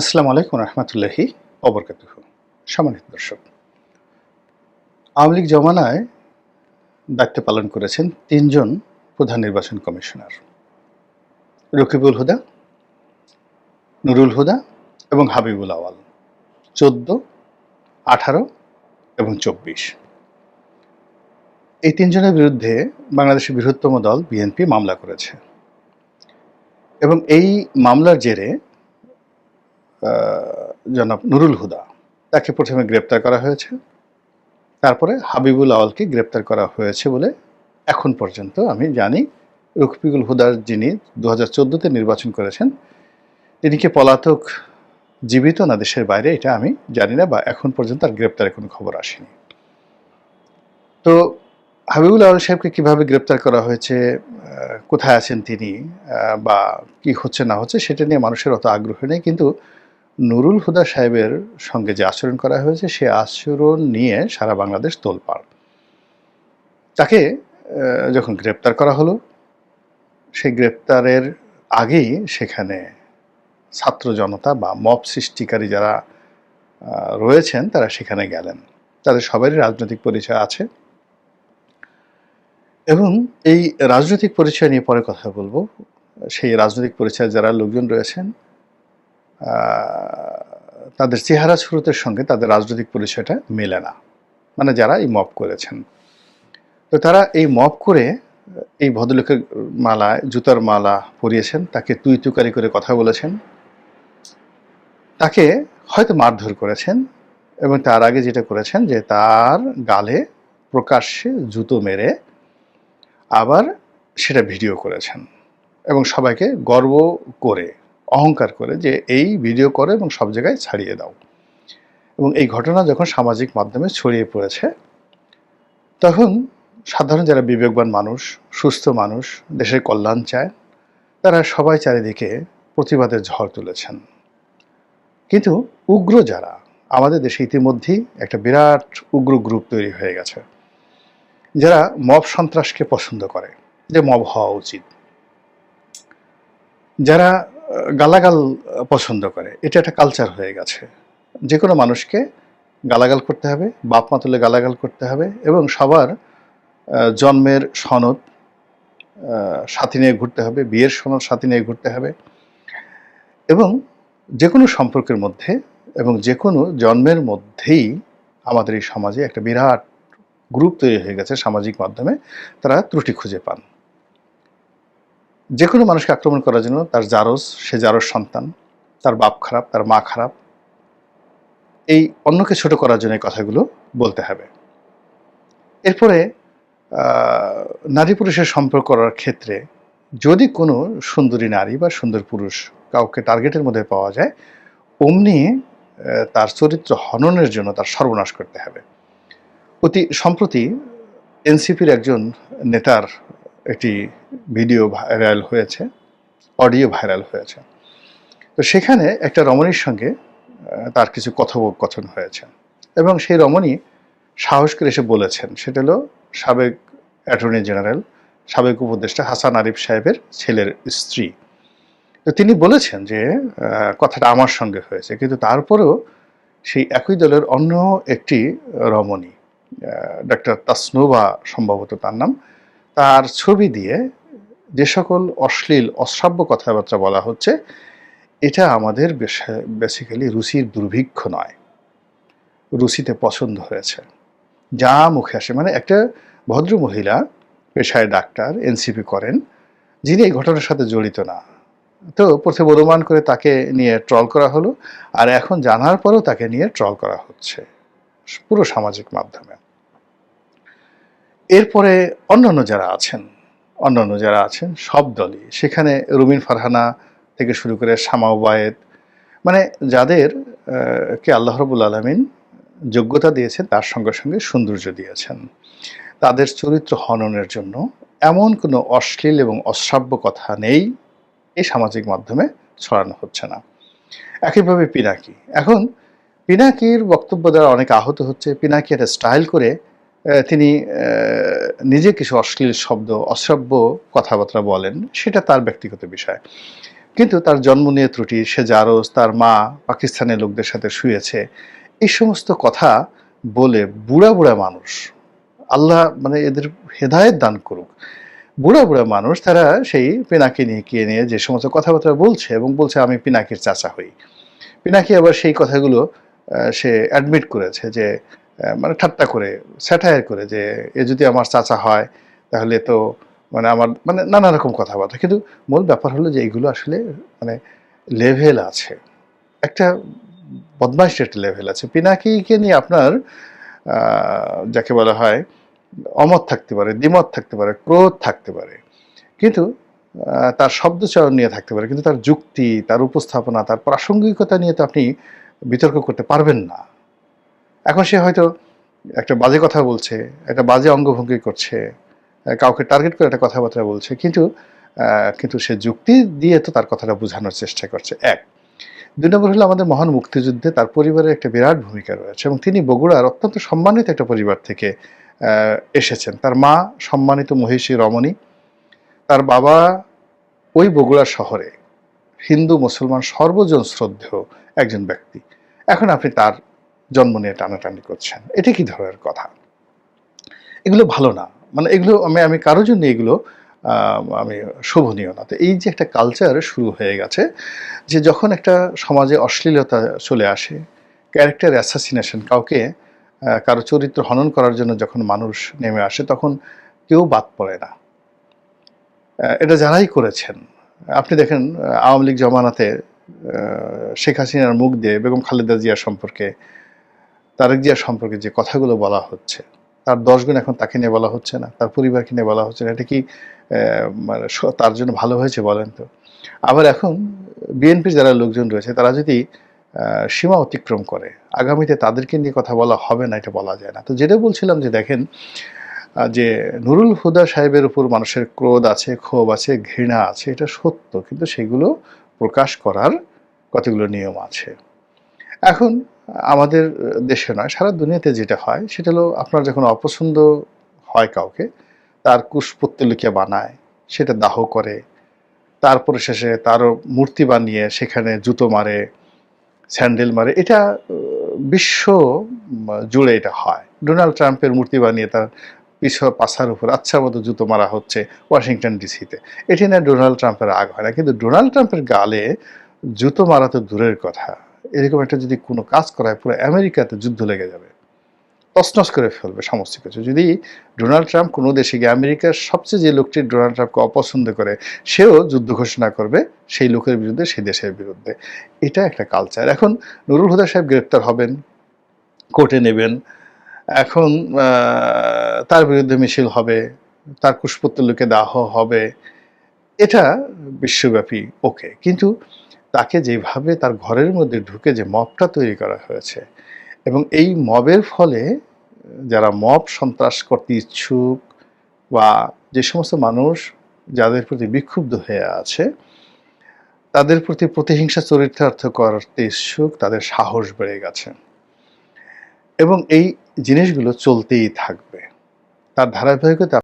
আসসালামু আলাইকুম রহমতুল্লাহি অবরকাতুহ সম্মানিত দর্শক, আওয়ামী লীগ জমানায় দায়িত্ব পালন করেছেন তিনজন প্রধান নির্বাচন কমিশনার, রকিবুল হুদা, নুরুল হুদা এবং হাবিবুল আওয়াল। চোদ্দ, আঠারো এবং চব্বিশ। এই তিনজনের বিরুদ্ধে বাংলাদেশের বৃহত্তম দল বিএনপি মামলা করেছে এবং এই মামলার জেরে জনাব নুরুল হুদা। তাকে প্রথমে গ্রেপ্তার করা হয়েছে। তারপরে হাবিবুল আওয়ালকে গ্রেপ্তার করা হয়েছে বলে এখন পর্যন্ত আমি জানি। রফিকুল হুদার যিনি দু হাজার চোদ্দোতে নির্বাচন করেছেন, তিনি কি পলাতক জীবিত না দেশের বাইরে, এটা আমি জানি না বা এখন পর্যন্ত আর গ্রেপ্তারের কোনো খবর আসেনি। তো হাবিবুল আওয়াল সাহেবকে কীভাবে গ্রেপ্তার করা হয়েছে কোথায় আছেন তিনি বা কি হচ্ছে না হচ্ছে, সেটা নিয়ে মানুষের অত আগ্রহ নেই, কিন্তু নুরুল হুদা সাহেবের সঙ্গে যে আচরণ করা হয়েছে, সে আচরণ নিয়ে সারা বাংলাদেশ তোলপাড়। তাকে যখন গ্রেপ্তার করা হলো, সেই গ্রেপ্তারের আগেই সেখানে ছাত্র জনতা বা মব সৃষ্টিকারী যারা রয়েছেন, তারা সেখানে গেলেন। তাদের সবারই রাজনৈতিক পরিচয় আছে। এবং এই রাজনৈতিক পরিচয় নিয়ে পরে কথা বলব। সেই রাজনৈতিক পরিচয় যারা লোকজন রয়েছেন তাদের চেহারা স্রোতের সঙ্গে তাদের রাজনৈতিক পরিচয়টা মেলে না। মানে যারা এই মব করেছেন। তো তারা এই মব করে এই ভদ্রলোকের মালায়, জুতার মালা পরিয়েছেন, তাকে তুই তুকারি করে কথা বলেছেন। তাকে হয়তো মারধর করেছেন এবং তার আগে যেটা করেছেন যে তার গালে প্রকাশ্যে জুতো মেরে আবার সেটা ভিডিও করেছেন এবং সবাইকে গর্ব করে অহংকার করে যে এই ভিডিও করে এবং সব জায়গায় ছাড়িয়ে দাও। এবং এই ঘটনা যখন সামাজিক মাধ্যমে ছড়িয়ে পড়েছে, তখন সাধারণ যারা বিবেকবান মানুষ, সুস্থ মানুষ, দেশের কল্যাণ চায়, তারা সবাই চারিদিকে প্রতিবাদের ঝড় তুলেছেন। কিন্তু উগ্র যারা, আমাদের দেশে ইতিমধ্যেই একটা বিরাট উগ্র গ্রুপ তৈরি হয়ে গেছে, যারা মব সন্ত্রাসকে পছন্দ করে, যে মব হওয়া উচিত। যারা গালাগাল পছন্দ করে। এটা একটা কালচার হয়ে গেছে। যে কোনো মানুষকে গালাগাল করতে হবে, বাপ মা তুলে গালাগাল করতে হবে এবং সবার জন্মের সনদ সাথী নিয়ে ঘুরতে হবে, বিয়ের সনদ সাথী নিয়ে ঘুরতে হবে এবং যে কোনো সম্পর্কের মধ্যে এবং যে কোনো জন্মের মধ্যেই আমাদের এই সমাজে একটা বিরাট গ্রুপ তৈরি হয়ে গেছে সামাজিক মাধ্যমে। তারা ত্রুটি খুঁজে পান। যে কোনো মানুষকে আক্রমণ করার জন্য তার জারজ, সে জারজ সন্তান, তার বাপ খারাপ, তার মা খারাপ, এই অন্যকে ছোট করার জন্য এই কথাগুলো বলতে হবে। এরপরে নারী পুরুষের সম্পর্ক করার ক্ষেত্রে যদি কোনো সুন্দরী নারী বা সুন্দর পুরুষ কাউকে টার্গেটের মধ্যে পাওয়া যায়, অমনি তার চরিত্র হননের জন্য তার সর্বনাশ করতে হবে। অতি, সম্প্রতি এনসিপির একজন নেতার একটি ভিডিও ভাইরাল হয়েছে, অডিও ভাইরাল হয়েছে। তো সেখানে একটা রমণীর সঙ্গে তার কিছু কথোপকথন হয়েছে এবং সেই রমণী সাহস করে এসে বলেছেন, সেটা হলো সাবেক অ্যাটর্নি জেনারেল, সাবেক উপদেষ্টা হাসান আরিফ সাহেবের ছেলের স্ত্রী। তো তিনি বলেছেন যে কথাটা আমার সঙ্গে হয়েছে, কিন্তু তারপরেও সেই একই দলের অন্য একটি রমণী ডাক্তার তাসনুবা সম্ভবত তার নাম তার ছবি দিয়ে যে সকল অশ্লীল, অশ্রাব্য কথাবার্তা বলা হচ্ছে, এটা আমাদের বেসিক্যালি রুচির দুর্ভিক্ষ নয়। রুচিতে পছন্দ হয়েছে। যা মুখে আসে। মানে একটা ভদ্র মহিলা, পেশায় ডাক্তার, এনসিপি করেন, যিনি এই ঘটনার সাথে জড়িত না। তো প্রথমে অনুমান করে তাকে নিয়ে ট্রল করা হলো, আর এখন জানার পরেও তাকে নিয়ে ট্রল করা হচ্ছে। পুরো সামাজিক মাধ্যমে। এরপরে অন্যান্য যারা আছেন, অন্যান্য যারা আছেন, সব দলই। সেখানে রুমিন ফারহানা থেকে শুরু করে শামা ওবায়েদ মানে যাদের কে আল্লাহ রবুল আলমিন যোগ্যতা দিয়েছেন, তার সঙ্গে সঙ্গে সৌন্দর্য দিয়েছেন। তাদের চরিত্র হননের জন্য এমন কোনো অশ্লীল এবং অশ্রাব্য কথা নেই, এই সামাজিক মাধ্যমে ছড়ানো হচ্ছে না। একইভাবে পিনাকি। এখন পিনাকির বক্তব্য দ্বারা অনেক আহত হচ্ছে। পিনাকি একটা স্টাইল করে তিনি নিজে কিছু অশ্লীল শব্দ, অশ্রাব্য কথাবার্তা বলেন, সেটা তার ব্যক্তিগত বিষয়। কিন্তু তার জন্ম নিয়ে ত্রুটি, সে জারজ, তার মা পাকিস্তানের লোকদের সাথে শুয়েছে, এই সমস্ত কথা বলে বুড়া বুড়া মানুষ, আল্লাহ মানে এদের হেদায়েত দান করুক, বুড়া বুড়া মানুষ তারা সেই পিনাকি নিয়ে গিয়ে নিয়ে যে সমস্ত কথাবার্তা বলছে এবং বলছে, আমি পিনাকির চাচা হই। পিনাকি আবার সেই কথাগুলো সে অ্যাডমিট করেছে যে মানে ঠাট্টা করে, স্যাটায়ার করে যে, এ যদি আমার চাচা হয়, তাহলে তো মানে আমার মানে নানা রকম কথাবার্তা। কিন্তু মূল ব্যাপার হলো যে এইগুলো আসলে মানে লেভেল আছে। একটা বদমাইশের একটা লেভেল আছে। পিনাকিকে নিয়ে আপনার যাকে বলা হয়, অমত থাকতে পারে, দ্বিমত থাকতে পারে, ক্রোধ থাকতে পারে। কিন্তু তার শব্দচয়ন নিয়ে থাকতে পারে। কিন্তু তার যুক্তি, তার উপস্থাপনা, তার প্রাসঙ্গিকতা নিয়ে তো আপনি বিতর্ক করতে পারবেন না। এখন সে হয়তো একটা বাজে কথা বলছে, একটা বাজে অঙ্গভঙ্গি করছে কাউকে টার্গেট করে একটা কথাবার্তা বলছে, কিন্তু কিন্তু সে যুক্তি দিয়ে তো তার কথাটা বোঝানোর চেষ্টা করছে। এক, দুই নম্বর হলো আমাদের মহান মুক্তিযুদ্ধে তার পরিবারের একটা বিরাট ভূমিকা রয়েছে এবং তিনি বগুড়ার অত্যন্ত সম্মানিত একটা পরিবার থেকে এসেছেন। তার মা সম্মানিত মহিষী রমণী, তার বাবা ওই বগুড়া শহরে হিন্দু, মুসলমান সর্বজন শ্রদ্ধেয় একজন ব্যক্তি। এখন আপনি তার জন্ম নিয়ে টানাটানি করছেন। এটা কি ধরনের কথা? এগুলো ভালো না। মানে এগুলো আমি আমি কারোর জন্য এগুলো, আমি শোভনীয় না। তো এই যে একটা কালচার শুরু হয়ে গেছে যে যখন একটা সমাজে অশ্লীলতা চলে আসে ক্যারেক্টার অ্যাসাসিনেশন কাউকে কারও চরিত্র হনন করার জন্য যখন মানুষ নেমে আসে, তখন কেউ বাদ পড়ে না। এটা যারাই করেছেন, আপনি দেখেন আওয়ামী লীগ জমানাতে শেখ হাসিনার মুখ দিয়ে বেগম খালেদা জিয়া সম্পর্কে তারেক জিয়া সম্পর্কে যে কথাগুলো বলা হচ্ছে, তার দশ গুণ এখন তাকে নিয়ে বলা হচ্ছে না, তার পরিবারকে নিয়ে বলা হচ্ছে না, এটা কি মানে তার জন্য ভালো হয়েছে বলেন তো? আবার এখন বিএনপির যারা লোকজন রয়েছে, তারা যদি সীমা অতিক্রম করে, আগামীতে তাদেরকে নিয়ে কথা বলা হবে না, এটা বলা যায় না। তো যেটা বলছিলাম যে দেখেন যে নুরুল হুদা সাহেবের উপর মানুষের ক্রোধ আছে, ক্ষোভ আছে, ঘৃণা আছে, এটা সত্য, কিন্তু সেগুলো প্রকাশ করার কতগুলো নিয়ম আছে। এখন আমাদের দেশে নয়, সারা দুনিয়াতে যেটা হয় সেটা হলো আপনার যখন অপছন্দ হয় কাউকে, তার কুশপুত্তলিকা বানায়, সেটা দাহ করে, তারপরে শেষে তারও মূর্তি বানিয়ে সেখানে জুতো মারে, স্যান্ডেল মারে, এটা বিশ্ব জুড়ে এটা হয়। ডোনাল্ড ট্রাম্পের মূর্তি বানিয়ে তার পিছ পাশার উপর আচ্ছা মতো জুতো মারা হচ্ছে ওয়াশিংটন ডিসিতে। এটি না ডোনাল্ড ট্রাম্পের রাগ হয় না, কিন্তু ডোনাল্ড ট্রাম্পের গালে জুতো মারা তো দূরের কথা। এরকম একটা যদি কোনো কাজ করায়, পুরো আমেরিকাতে যুদ্ধ লেগে যাবে। তছনছ করে ফেলবে সমস্ত কিছু। যদি ডোনাল্ড ট্রাম্প কোনো দেশে গিয়ে আমেরিকার সবচেয়ে যে লোকটি ডোনাল্ড ট্রাম্পকে অপছন্দ করে, সেও যুদ্ধ ঘোষণা করবে সেই লোকের বিরুদ্ধে, সেই দেশের বিরুদ্ধে। এটা একটা কালচার এখন নুরুল হুদা সাহেব গ্রেপ্তার হবেন, কোর্টে নেবেন। এখন তার বিরুদ্ধে মিছিল হবে, তার কুশপুত্তলিকে দাহ হবে। এটা বিশ্বব্যাপী ওকে কিন্তু তাকে যেভাবে তার ঘরের মধ্যে ঢুকে যে মবটা তৈরি করা হয়েছে এবং এই মবের ফলে, যারা মব সন্ত্রাস করতে ইচ্ছুক বা যে সমস্ত মানুষ যাদের প্রতি বিক্ষুব্ধ হয়ে আছে, তাদের প্রতি প্রতিহিংসা চরিত্রার্থ করতে ইচ্ছুক, তাদের সাহস বেড়ে গেছে। এবং এই জিনিসগুলো চলতেই থাকবে। তার ধারাবাহিকতা